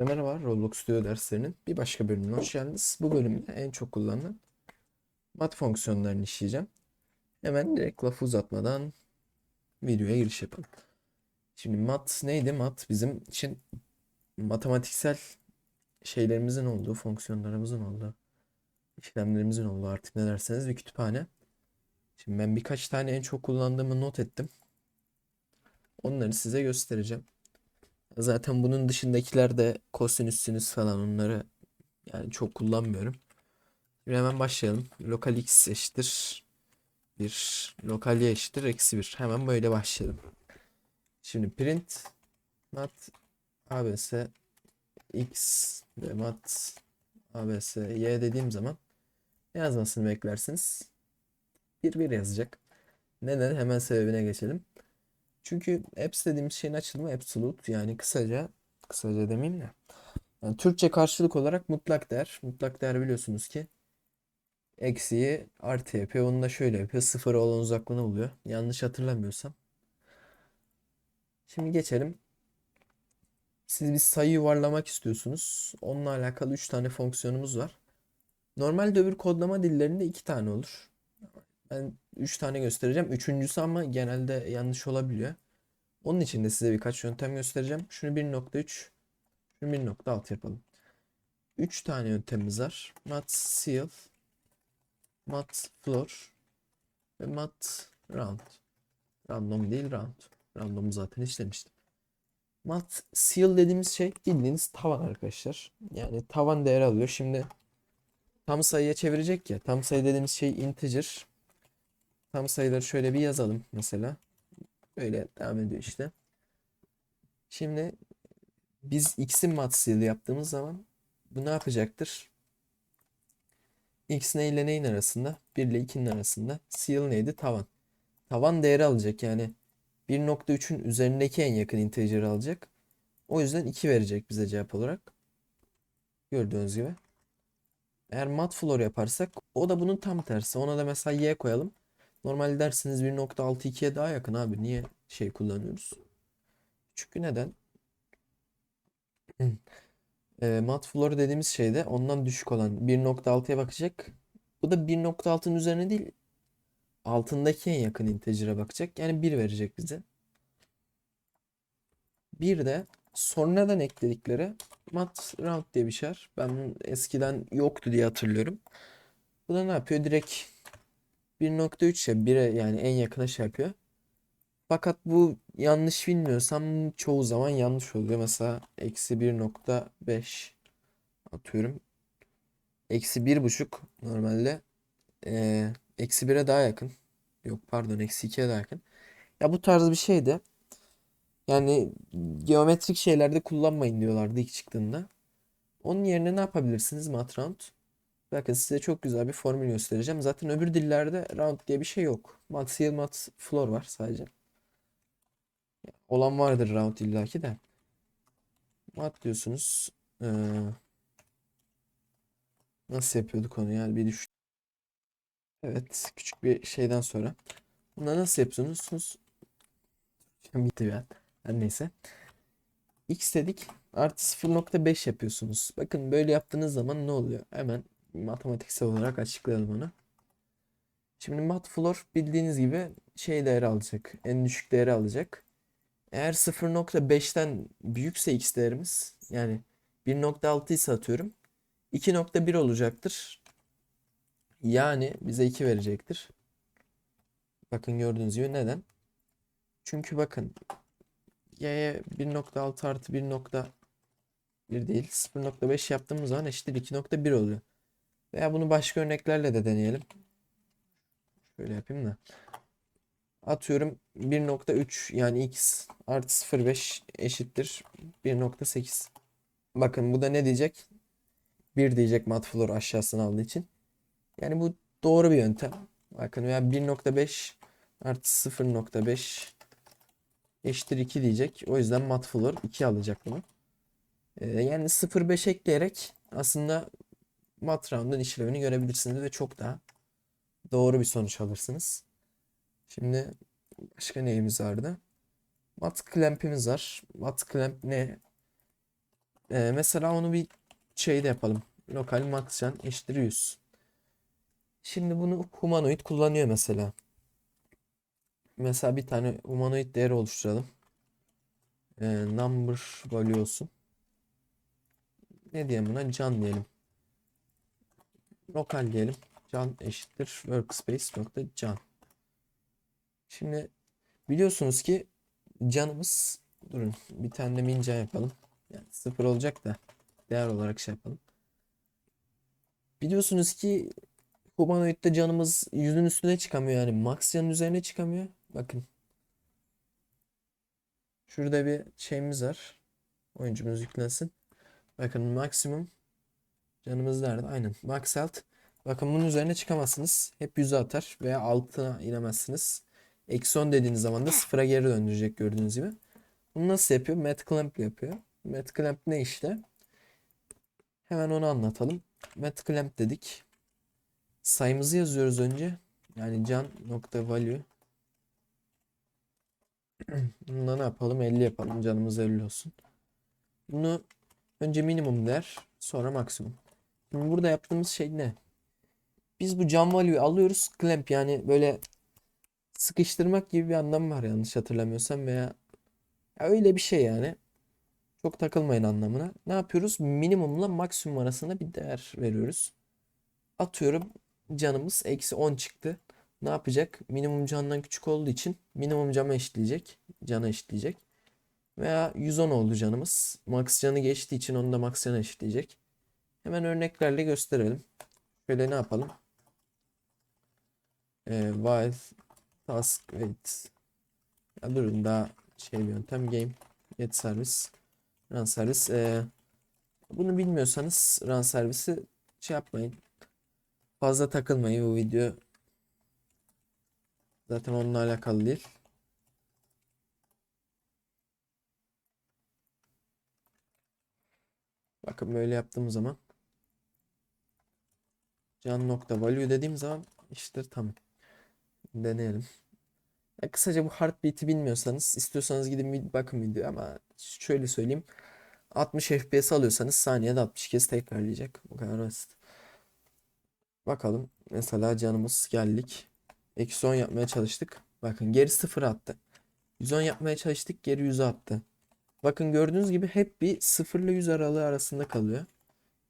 Merhaba, Roblox Studio derslerinin bir başka bölümüne hoş geldiniz. Bu bölümde en çok kullanılan mat fonksiyonlarını işleyeceğim. Hemen direkt lafı uzatmadan videoya giriş yapalım. Şimdi mat neydi? Mat bizim için matematiksel şeylerimizin olduğu, fonksiyonlarımızın olduğu, işlemlerimizin olduğu artık ne derseniz bir kütüphane. Şimdi ben birkaç tane en çok kullandığımı not ettim. Onları size göstereceğim. Zaten bunun dışındakiler de kosinüs, sinüs falan onları yani çok kullanmıyorum. Şimdi hemen başlayalım. Lokal x eşittir 1, lokal y eşittir eksi 1. Hemen böyle başlayalım. Şimdi print mat abs x ve mat abs y dediğim zaman ne yazmasını beklersiniz? 1 1 yazacak. Neden? Hemen sebebine geçelim. Çünkü apps dediğimiz şeyin açılımı absolute yani kısaca kısaca demeyeyim de yani Türkçe karşılık olarak mutlak değer. Mutlak değer biliyorsunuz ki eksiği artı yapıyor. Onu da şöyle yapıyor. Sıfıra olan uzaklığını buluyor. Yanlış hatırlamıyorsam. Şimdi geçelim. Siz bir sayı yuvarlamak istiyorsunuz. Onunla alakalı 3 tane fonksiyonumuz var. Normalde öbür kodlama dillerinde 2 tane olur. Ben 3 tane göstereceğim. Üçüncüsü ama genelde yanlış olabiliyor. Onun için de size birkaç yöntem göstereceğim. Şunu 1.3, şunu 1.6 yapalım. 3 tane yöntemimiz var. Mat seal, mat floor ve mat round. Random değil round. Random'u zaten işlemiştim. Mat seal dediğimiz şey bildiğiniz tavan arkadaşlar. Yani tavan değeri alıyor. Şimdi tam sayıya çevirecek ya. Tam sayı dediğimiz şey integer. Tam sayıları şöyle bir yazalım mesela. Böyle devam ediyor işte. Şimdi biz x'in matsıyla yaptığımız zaman bu ne yapacaktır? x ne ile neyin arasında? 1 ile 2'nin arasında. Seal neydi? Tavan. Tavan değeri alacak yani 1.3'ün üzerindeki en yakın integer alacak. O yüzden 2 verecek bize cevap olarak. Gördüğünüz gibi. Eğer mat floor yaparsak o da bunun tam tersi. Ona da mesela y koyalım. Normal dersiniz 1.62'ye daha yakın abi. Niye şey kullanıyoruz? Çünkü neden? e, mat floor dediğimiz şeyde ondan düşük olan 1.6'ya bakacak. Bu da 1.6'nın üzerine değil altındaki en yakın integer'a bakacak. Yani 1 verecek bize. Bir de sonradan ekledikleri mat round diye bir şey var. Ben eskiden yoktu diye hatırlıyorum. Bu da ne yapıyor? Direkt 1.3 ya 1'e yani en yakına şey yapıyor. Fakat bu yanlış bilmiyorsam çoğu zaman yanlış oluyor. Mesela eksi 1.5 atıyorum. Eksi 1.5 normalde eee, eksi 1'e daha yakın. Yok pardon eksi 2'ye daha yakın. Ya bu tarz bir şey de yani geometrik şeylerde kullanmayın diyorlardı ilk çıktığında. Onun yerine ne yapabilirsiniz matround? Bakın size çok güzel bir formül göstereceğim. Zaten öbür dillerde round diye bir şey yok. Mat seal, mat floor var sadece. Olan vardır round illaki de. Mat diyorsunuz. Ee, nasıl yapıyorduk onu yani bir düşün. Evet küçük bir şeyden sonra. Bunu nasıl yapıyorsunuz? Bitti ya. Her neyse. X dedik. Artı 0.5 yapıyorsunuz. Bakın böyle yaptığınız zaman ne oluyor? Hemen matematiksel olarak açıklayalım onu. Şimdi mat floor bildiğiniz gibi şey değeri alacak. En düşük değeri alacak. Eğer 0.5'ten büyükse x değerimiz yani 1.6 ise atıyorum 2.1 olacaktır. Yani bize 2 verecektir. Bakın gördüğünüz gibi neden? Çünkü bakın y'ye 1.6 artı 1.1 değil 0.5 yaptığımız zaman eşittir 2.1 oluyor. Veya bunu başka örneklerle de deneyelim. Şöyle yapayım da. Atıyorum 1.3 yani x artı 0.5 eşittir 1.8. Bakın bu da ne diyecek? 1 diyecek matfloor aşağısını aldığı için. Yani bu doğru bir yöntem. Bakın veya 1.5 artı 0.5 eşittir 2 diyecek. O yüzden matfloor 2 alacak bunu. Ee, yani 0.5 ekleyerek aslında mat işlevini görebilirsiniz ve çok daha doğru bir sonuç alırsınız. Şimdi başka neyimiz vardı? Mat clamp'imiz var. Mat clamp ne? Ee, mesela onu bir şeyde yapalım. Lokal max can eşittir 100. Şimdi bunu humanoid kullanıyor mesela. Mesela bir tane humanoid değeri oluşturalım. Ee, number value olsun. Ne diyelim buna? Can diyelim. Lokal diyelim. Can eşittir workspace nokta can. Şimdi biliyorsunuz ki canımız durun bir tane de min can yapalım. Yani sıfır olacak da değer olarak şey yapalım. Biliyorsunuz ki Humanoid'de canımız yüzün üstüne çıkamıyor yani max canın üzerine çıkamıyor. Bakın. Şurada bir şeyimiz var. Oyuncumuz yüklensin. Bakın maksimum canımız nerede? Aynen. Max health. Bakın bunun üzerine çıkamazsınız. Hep yüze atar veya altına inemezsiniz. Eksi 10 dediğiniz zaman da sıfıra geri döndürecek gördüğünüz gibi. Bunu nasıl yapıyor? Mat clamp yapıyor. Mat clamp ne işte? Hemen onu anlatalım. Mat clamp dedik. Sayımızı yazıyoruz önce. Yani can nokta value. Bunda ne yapalım? 50 yapalım. Canımız 50 olsun. Bunu önce minimum der. Sonra maksimum. Burada yaptığımız şey ne? Biz bu can value'yu alıyoruz. Clamp yani böyle sıkıştırmak gibi bir anlam var yanlış hatırlamıyorsam veya ya öyle bir şey yani. Çok takılmayın anlamına. Ne yapıyoruz? Minimumla maksimum arasında bir değer veriyoruz. Atıyorum canımız eksi 10 çıktı. Ne yapacak? Minimum candan küçük olduğu için minimum cama eşitleyecek. Cana eşitleyecek. Veya 110 oldu canımız. Max canı geçtiği için onu da max cana eşitleyecek. Hemen örneklerle gösterelim. Şöyle ne yapalım? Ee, while task wait. Ya durun daha şey bir yöntem. Game get service. Run service. Ee, bunu bilmiyorsanız run servisi şey yapmayın. Fazla takılmayın bu video. Zaten onunla alakalı değil. Bakın böyle yaptığım zaman can nokta value dediğim zaman işte tamam. Deneyelim. Ya kısaca bu heartbeat'i bilmiyorsanız istiyorsanız gidin bir bakın video ama şöyle söyleyeyim. 60 FPS alıyorsanız saniyede 60 kez tekrarlayacak. Bu kadar basit. Bakalım. Mesela canımız geldik. Eksi 10 yapmaya çalıştık. Bakın geri 0 attı. 110 yapmaya çalıştık. Geri 100 attı. Bakın gördüğünüz gibi hep bir 0 ile 100 aralığı arasında kalıyor.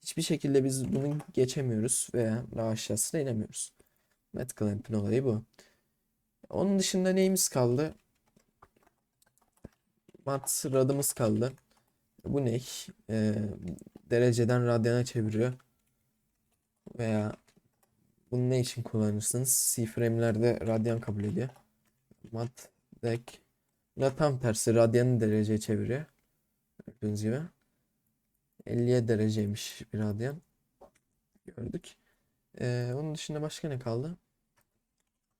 Hiçbir şekilde biz bunu geçemiyoruz veya daha aşağısına inemiyoruz. Met Clamp'in olayı bu. Onun dışında neyimiz kaldı? Mat radımız kaldı. Bu ne? Ee, dereceden radyana çeviriyor. Veya bunu ne için kullanırsınız? C-frame'lerde radyan kabul ediyor. Mat deck. Ya tam tersi radyanı dereceye çeviriyor. Gördüğünüz gibi. 50'ye dereceymiş bir radyan. Gördük. Ee, onun dışında başka ne kaldı?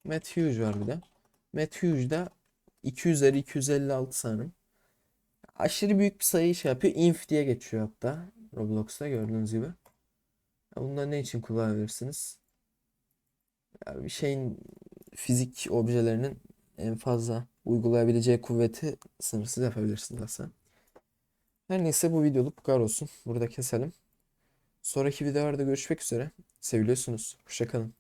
Math Huge var bir de. Math Huge'da 2 üzeri 256 sanırım. Aşırı büyük bir sayıyı şey yapıyor. Inf diye geçiyor hatta. Roblox'ta gördüğünüz gibi. Bunları ne için kullanabilirsiniz? Ya bir şeyin fizik objelerinin en fazla uygulayabileceği kuvveti sınırsız yapabilirsiniz aslında. Her neyse bu videoluk bu kadar olsun. Burada keselim. Sonraki videolarda görüşmek üzere. Seviliyorsunuz. Hoşçakalın.